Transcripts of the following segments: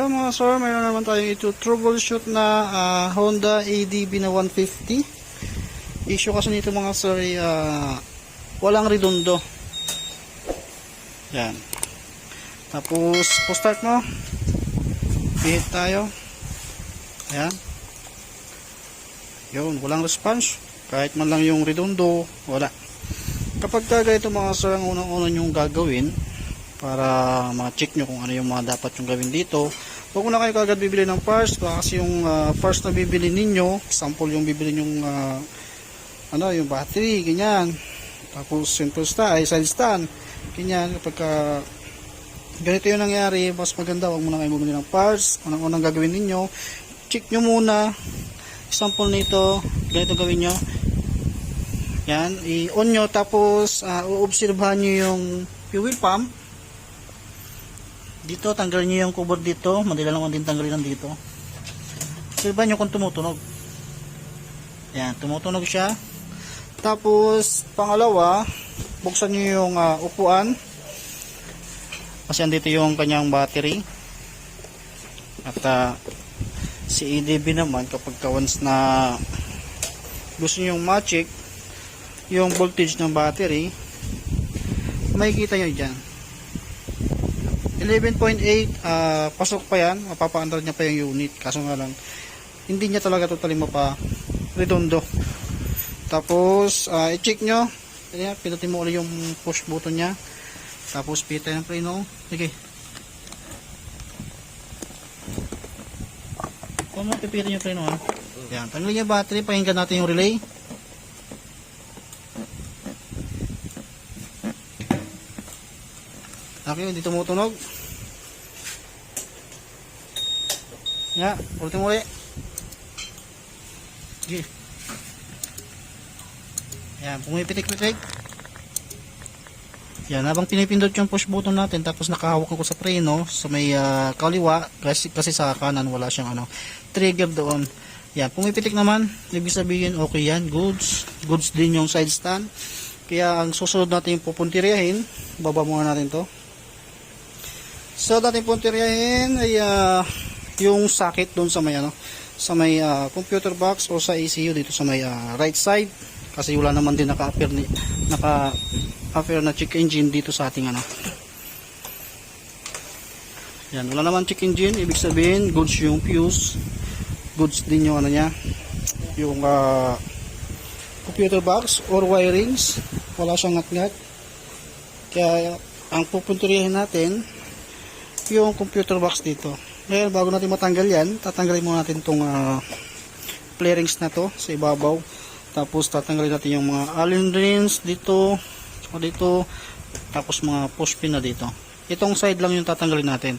Ito mga sir, mayroon naman tayong ito troubleshoot na ah, Honda ADB na 150. Issue kasi nito mga sir, ah, walang redondo. Yan. Tapos, po-start mo. Hit tayo. Yan. Yun, walang response. Kahit man lang yung redondo, wala. Kapag ka ganito mga sir, ang unang-una yung gagawin, para ma-check nyo kung ano yung mga dapat yung gawin dito. Huwag mo na kayo kagad bibili ng parts baka kasi yung ah, parts na bibili ninyo, sample yung bibili yung ah, ano, yung battery, ganyan. Tapos simple stand, ay side stand, ganyan. Kapag ka ganito yung nangyari, mas maganda, huwag mo na kayo bumili ng parts. Anong unang gagawin ninyo, check nyo muna, sample nito, ganito gawin nyo. Yan, i-on nyo, tapos uh, uobserbahan nyo yung fuel pump. Dito, tanggalin nyo yung cover dito. Madala lang din tanggalin dito. Obserbahan nyo kung tumutunog. Yan, tumutunog siya. Tapos, pangalawa, buksan nyo yung ah, upuan. Kasi andito yung kanyang battery. At ah, si EDB naman, kapag ka once na gusto nyo ma-check yung voltage ng battery, makikita nyo dyan. 11.8 ah, pasok pa yan. Mapapaandar niya pa yung unit. Kaso nga lang hindi niya talaga totally mapa redondo. Tapos ah, i-check nyo. Ayan, pinutin mo ulit yung push button niya. Tapos pita ng preno sige. Kung mo pipitin yung preno ha yan tanggalin yung battery. Pakinggan natin yung relay. Okay, hindi tumutunog. Ya, ulitin mo ulit. Sige. Yan, pumipitik-pitik. Yan, habang pinipindot yung push button natin, tapos nakahawak ako sa preno, sa may ah, kaliwa, kasi, kasi sa kanan wala siyang ano, trigger doon. Yan, pumipitik naman, ibig sabihin okay yan, goods. Goods din yung side stand. Kaya ang susunod natin yung pupuntiryahin, baba muna natin to. So dating puntiryahin ay ah, yung socket doon sa may ano, sa may ah, computer box o sa ECU dito sa may ah, right side kasi wala naman din naka-appear ni naka appear na check engine dito sa ating ano. Yan, wala naman check engine, ibig sabihin goods yung fuse, goods din yung ano niya, yung ah, computer box or wirings, wala siyang ngat-ngat. Kaya ang pupuntiryahin natin yung computer box dito. Ngayon, bago natin matanggal yan, tatanggalin muna natin itong uh, flarings na to sa ibabaw. Tapos tatanggalin natin yung mga allen rings dito, saka dito, tapos mga push pin na dito. Itong side lang yung tatanggalin natin.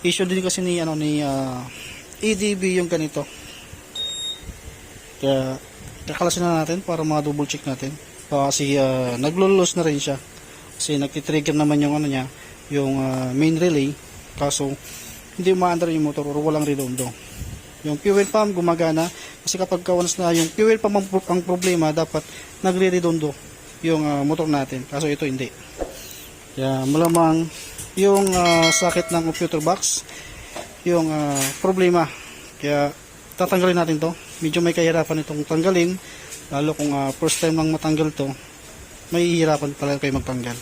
Issue din kasi ni ano ni uh, EDB yung ganito. Kaya kakalasin na natin para ma-double check natin. Kasi uh, naglulos na rin siya. Kasi nagtitrigger naman yung ano niya, yung ah, main relay kaso hindi umaandar yung motor or walang redondo. Yung fuel pump gumagana. Kasi kapag ka once na yung fuel pump ang, ang problema dapat nagre-redondo yung ah, motor natin. Kaso ito hindi. Kaya malamang yung ah, socket ng computer box yung ah, problema. Kaya tatanggalin natin to. Medyo may kahirapan itong tanggalin. Lalo kung ah, first time lang matanggal to may hihirapan pala kayo magtanggal.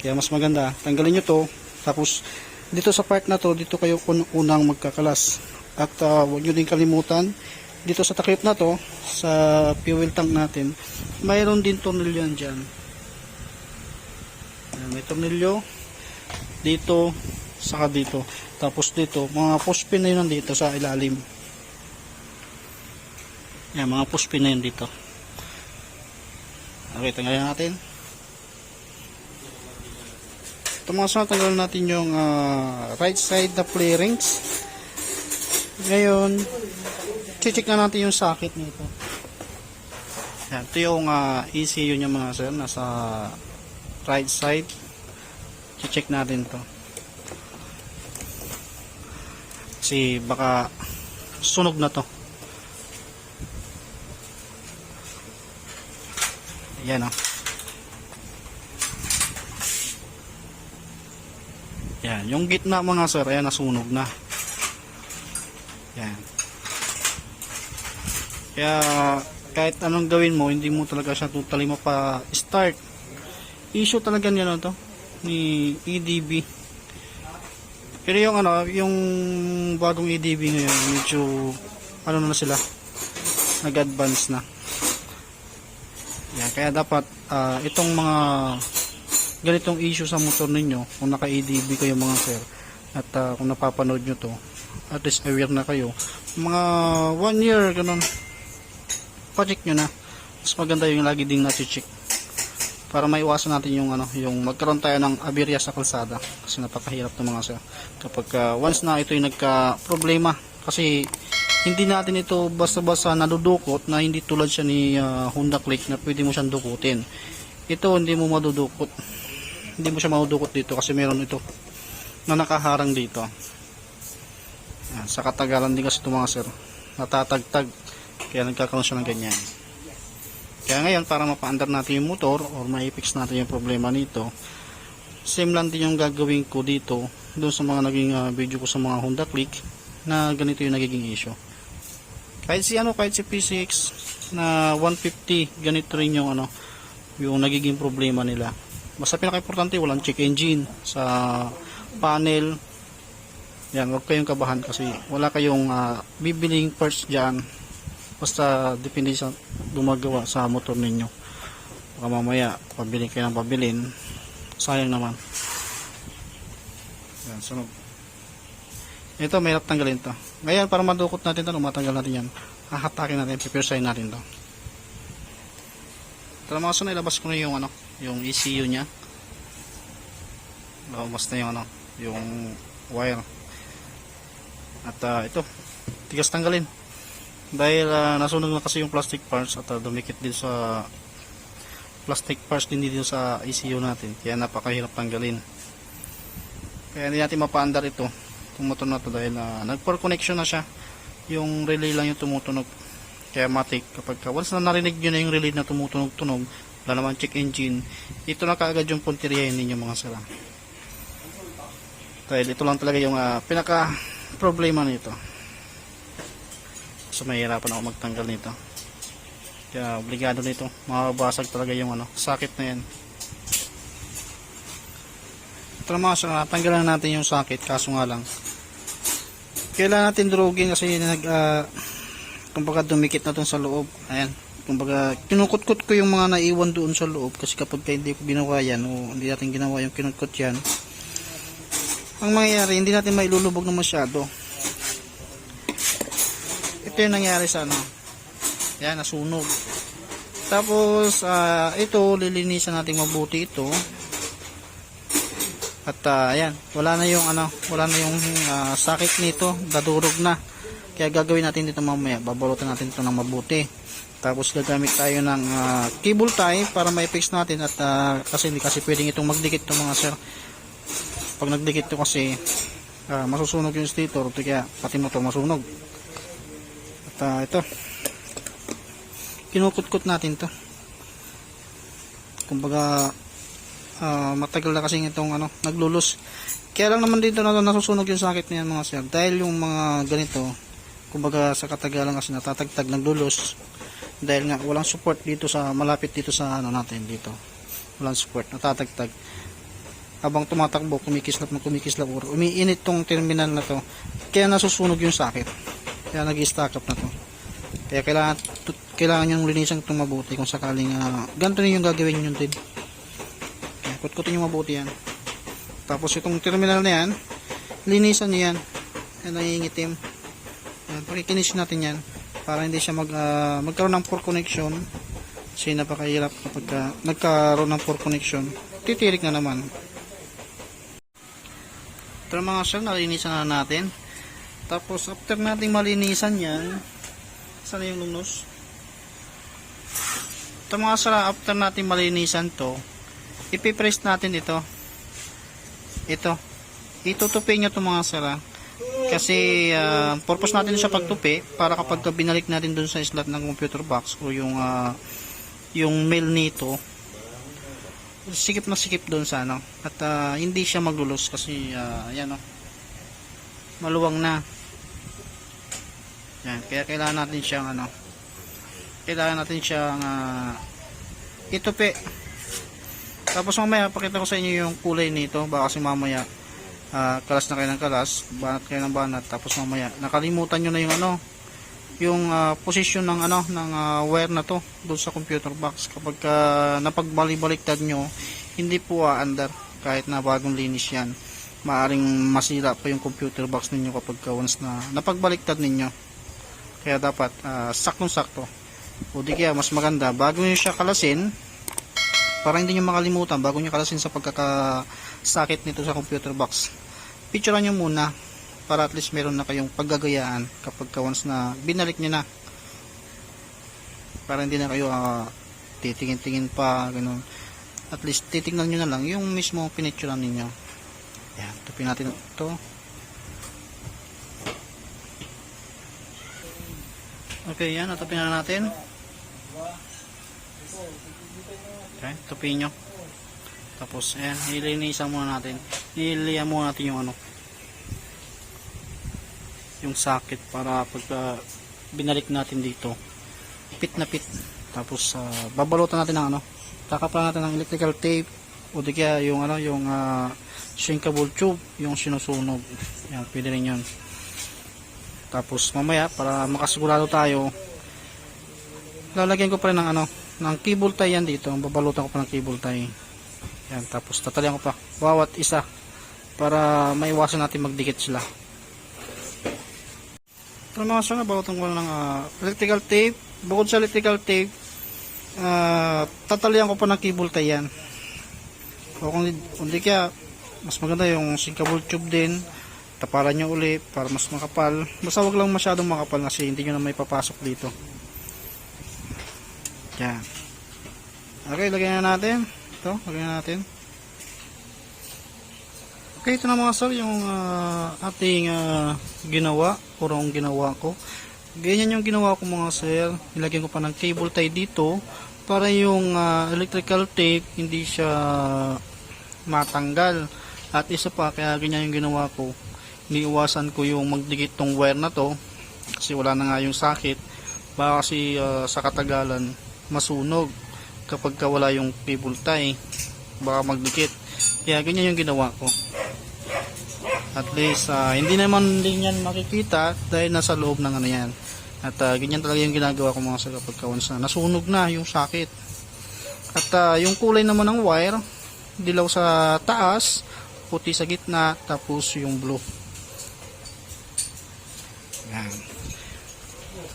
Kaya mas maganda, tanggalin nyo to. Tapos, dito sa part na to, dito kayo un- unang magkakalas. At uh, huwag nyo din kalimutan, dito sa takip na to, sa fuel tank natin, mayroon din tornilyo yan dyan. May tornilyo, dito, saka dito. Tapos dito, mga push pin na yun nandito sa ilalim. Yan, mga push pin na yun dito. Okay, tanggalin natin. Ito mga sunod, tanggalin natin yung ah, right side na flarings. Ngayon, check na natin yung socket nito. Yan, ito yung ah, ECU niya mga sir, nasa right side. Check natin to. Kasi baka sunog na to. Yan oh. Yan, yung gitna mga sir, ayan nasunog na. Yan. Kaya kahit anong gawin mo, hindi mo talaga siya totally mapa-start. Issue talaga niya to ni EDB. Pero yung ano, yung bagong EDB ngayon, medyo ano na sila, nag-advance na. Yan, kaya dapat ah, itong mga ganitong issue sa motor ninyo, kung naka-EDB kayo mga sir, at ah, kung napapanood nyo to, at least aware na kayo. Mga one year, ganun, pa-check nyo na. Mas maganda yung lagi ding nati-check para maiwasan natin yung ano yung magkaroon tayo ng aberya sa kalsada kasi napakahirap ng mga sir kapag ah, once na ito yung nagka problema kasi hindi natin ito basta-basta nadudukot na hindi tulad siya ni ah, Honda Click na pwede mo siyang dukutin ito hindi mo madudukot hindi mo siya madudukot dito kasi meron ito na nakaharang dito sa katagalan din kasi ito mga sir natatagtag kaya nagkakaroon siya ng ganyan kaya ngayon, para mapaandar natin yung motor or ma-fix natin yung problema nito, same lang din yung gagawin ko dito doon sa mga naging ah, video ko sa mga Honda Click na ganito yung nagiging issue. Kahit si ano, kahit si P6 na 150, ganito rin yung ano, yung nagiging problema nila. Basta pinaka-importante, walang check engine sa panel. Yan, huwag kayong kabahan kasi wala kayong ah, bibiling parts dyan. Basta depende sa gumagawa sa motor ninyo. Baka mamaya pabili kayo ng pabilin sayang naman. Yan sunog ito mahirap tanggalin to. Ngayon para madukot natin to matanggal natin yan. Hahatakin natin pipirsahin natin to ito mga sunay labas ko na yung ano yung ECU nya lumabas na yung ano yung wire. At ah, ito tigas tanggalin. Dahil ah, nasunog na kasi yung plastic parts at ah, dumikit din sa plastic parts din dito sa ECU natin. Kaya napakahirap tanggalin. Kaya hindi natin mapaandar ito itong na to dahil uh, nag for connection na siya. Yung relay lang yung tumutunog kaya matik kapag ka, once na narinig nyo na yung relay na tumutunog-tunog wala naman check engine ito na kaagad yung punteriyahin ninyo mga sala dahil ito lang talaga yung ah, pinaka problema nito. So mahirapan ako magtanggal nito. Kaya obligado nito. Mababasag talaga yung ano sakit na yan. Ito naman sa tanggalan natin yung sakit. Kaso nga lang kailangan natin durugin kasi nag uh, kumbaga dumikit na tong sa loob. Ayan. Kumbaga kinukutkot ko yung mga naiwan doon sa loob kasi kapag ka hindi ko ginawa yan o hindi natin ginawa yung kinutkot yan ang mangyayari hindi natin mailulubog na masyado. Ito yung nangyari sa ano. Yan nasunog. Tapos ah, ito lilinisan natin mabuti ito. At ah, ayan wala na yung ano wala na yung ah, sakit nito. Dadurog na kaya gagawin natin dito mamaya babalutan natin ito ng mabuti. Tapos gagamit tayo ng ah, cable tie para ma-fix natin at ah, kasi hindi kasi pwedeng itong magdikit itong mga sir. Pag nagdikit ito kasi ah, masusunog yung stator kaya pati motor masunog. At ah, ito. Kinukutkot natin to kumbaga ah, matagal na kasi itong ano naglulus kaya lang naman dito na nasusunog yung sakit niyan mga sir. Dahil yung mga ganito kumbaga sa katagalan kasi natatagtag naglulus dahil nga walang support dito sa malapit dito sa ano natin dito. Walang support natatagtag. Habang tumatakbo kumikislap na kumikislap or umiinit tong terminal na to kaya nasusunog yung sakit. Kaya nag-stack up na to. Kaya kailangan kailangan yung linisan itong mabuti kung sakaling uh, ganito yung gagawin nyo din. Kaya kutkutin nyo mabuti yan. Tapos itong terminal na yan linisan nyo yan. Yan nangingitim yan, pakikinis natin yan para hindi siya mag, ah, magkaroon ng poor connection. Kasi napakahirap kapag ah, nagkaroon ng poor connection. Titirik na naman. Ito mga sir nalinisan na natin. Tapos after nating malinisan yan sana yung lungnos ito mga sir after nating malinisan to ipipress natin ito. Ito. Itutupi nyo ito mga sir ah. Kasi ah, purpose natin siya pagtupi para kapag ka binalik natin dun sa slot ng computer box o yung ah, yung mail nito sikip na sikip doon sa ano. At ah, hindi siya maglulos kasi uh, ayan oh. Maluwang na. Yan, kaya kailangan natin siyang ano, kailangan natin siyang uh, itupi. Tapos mamaya pakita ko sa inyo yung kulay nito, baka kasi mamaya ah, kalas na kayo ng kalas, banat kayo ng banat, tapos mamaya nakalimutan nyo na yung ano, yung ah, position ng ano ng ah, wire na to doon sa computer box. Kapag uh, napagbalik-baliktad nyo hindi po aandar kahit na bagong linis yan. Maaring masira pa yung computer box ninyo kapag ka once na napagbaliktad ninyo. Kaya dapat ah, saktong-sakto. O di kaya mas maganda bago nyo siya kalasin para hindi nyo makalimutan bago nyo kalasin sa pagkakasakit nito sa computer box. Picturean nyo muna para at least meron na kayong paggagayaan kapag ka once na binalik nyo na. Para hindi na kayo ah, titingin-tingin pa ganun. At least titingnan nyo na lang yung mismo pinicturean ninyo. Yan, tupin natin ito. Okay yan, natupin na natin. Okay, tupin nyo tapos ayan, nilinisan muna natin. Nililihan muna natin yung ano yung sakit para pagka binalik natin dito pit na pit. Tapos uh, babalutan natin ng ano kakaplan natin ng electrical tape o di kaya yung ano yung uh, shrinkable tube yung sinusunog. Yan pwede rin yun. Tapos mamaya para makasigurado tayo lalagyan ko pa rin ng ano ng cable tie yan dito. Babalutan ko pa ng cable tie yan tapos tatalian ko pa bawat isa para maiwasan natin magdikit sila Pero mga sir, nabalutan ko ng ah, electrical tape. Bukod sa electrical tape, ah, tatalian ko pa ng cable tie yan. O kung, kung di kaya, mas maganda yung sinkable tube din. Tapalan nyo uli para mas makapal. Basta wag lang masyadong makapal kasi hindi nyo na may papasok dito. Yan. Okay, lagyan na natin. Ito, lagyan na natin. Okay, ito na mga sir, yung ah, ating ah, ginawa, kurang ginawa ko. Ganyan yung ginawa ko mga sir. Nilagyan ko pa ng cable tie dito para yung ah, electrical tape hindi siya matanggal. At isa pa, kaya ganyan yung ginawa ko. Iniiwasan ko yung magdikit tong wire na to kasi wala na nga yung sakit. Baka kasi ah, sa katagalan masunog kapag ka wala yung cable tie. Baka magdikit. Kaya ganyan yung ginawa ko at least ah, hindi naman din yan makikita dahil nasa loob ng ano yan at ah, ganyan talaga yung ginagawa ko mga sa kapag na nasunog na yung sakit at ah, yung kulay naman ng wire dilaw sa taas puti sa gitna tapos yung blue yan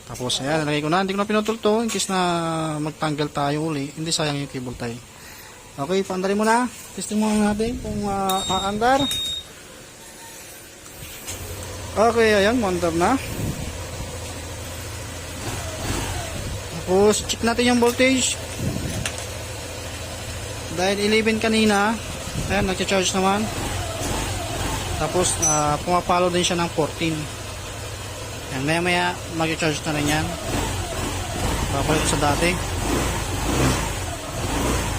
tapos ayan nalagay ko na hindi ko na pinutol to in case na magtanggal tayo uli hindi sayang yung cable tie okay paandarin mo na testing muna natin kung ah, aandar Okay, ayan, mandar na. Tapos, check natin yung voltage. Dahil 11 kanina, ayan, nag-charge naman. Tapos, ah, pumapalo din siya ng 14. Ayan, maya maya, mag-charge na rin yan. Babalik sa dati.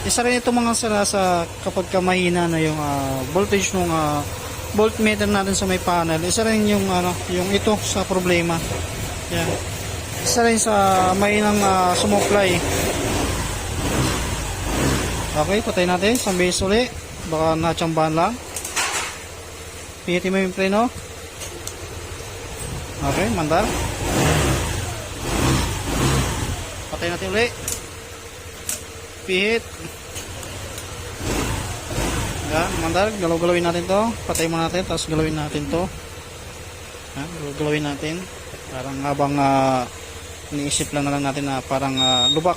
Isa rin ito mga sala sa kapag ka mahina na yung ah, voltage ng ah, voltmeter natin sa may panel. Isa rin yung ano yung ito sa problema. Yan isa rin sa may nang uh, sumupply okay patay natin. Isang base uli baka natsambahan lang. Pihitin mo yung preno okay mandar patay natin uli pihit yan, mandar, galaw-galawin natin to. Patay mo natin, tapos galawin natin to. Yan, galawin natin. Parang habang uh, iniisip lang na lang natin na parang ah, lubak.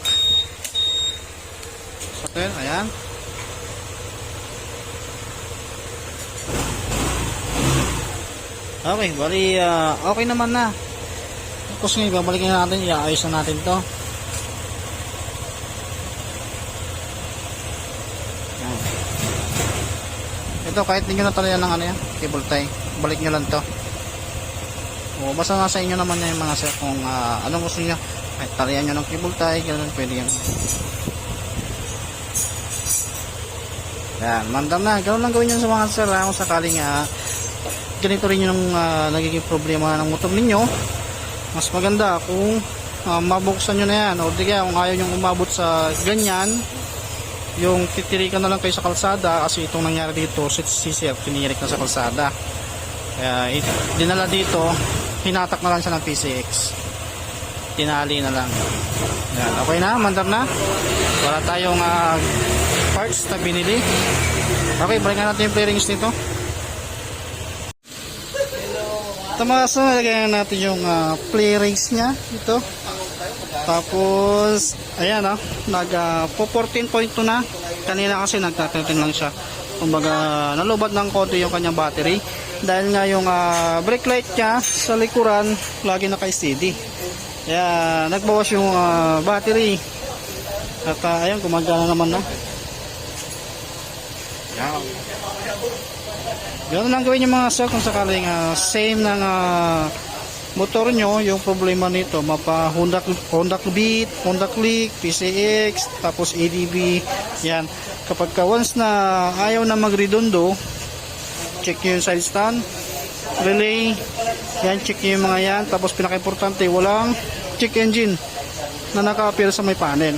So, ayan, Okay, bali, ah, okay naman na. Tapos ngayon, babalikin na natin, iaayos na natin to. Ito kahit hindi nyo natalayan ng ano yan, cable tie, balik nyo lang to. O basta nasa inyo naman yan mga sir kung ah, anong gusto nyo. Kahit talayan nyo ng cable tie, ganun pwede yan. Yan, mandam na. Ganun lang gawin nyo sa mga sir ha, kung sakaling ah, ganito rin yung ah, nagiging problema ng motor ninyo. mas maganda kung ah, mabuksan nyo na yan. O di kaya kung ayaw nyo umabot sa ganyan yung titirikan na lang kayo sa kalsada kasi itong nangyari dito si, si Sir tinirik na sa kalsada. Kaya dinala dito hinatak na lang siya ng PCX tinali na lang. Yan, okay na? Mandar na? Wala tayong ah, parts na binili. Okay balikan natin yung bearings nito Tamaso, lagyan natin yung uh, play rings niya ito. Tapos, ayan ah, nag uh, po 14.2 na. Kanina kasi nagtatintin lang siya. Kumbaga, nalubad ng konti yung kanyang battery. Dahil nga yung uh, brake light niya sa likuran, lagi naka-steady. Kaya, nagbawas yung ah, battery. At uh, ayan, gumagana naman na. Yan. Ganun lang gawin yung mga sir kung sakaling ah, same ng ah, motor nyo, yung problema nito, mapa Honda, Honda Beat, Honda Click, PCX, tapos ADB, yan. Kapag ka once na ayaw na magredondo, check nyo yung side stand, relay, yan, check nyo yung mga yan, tapos pinaka-importante, walang check engine na naka-appear sa may panel.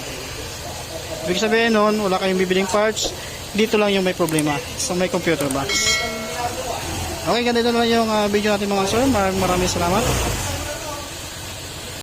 Ibig sabihin nun, wala kayong bibiling parts, dito lang yung may problema sa may computer box. Okay, ganito lang yung ah, video natin mga sir. Maraming maraming salamat.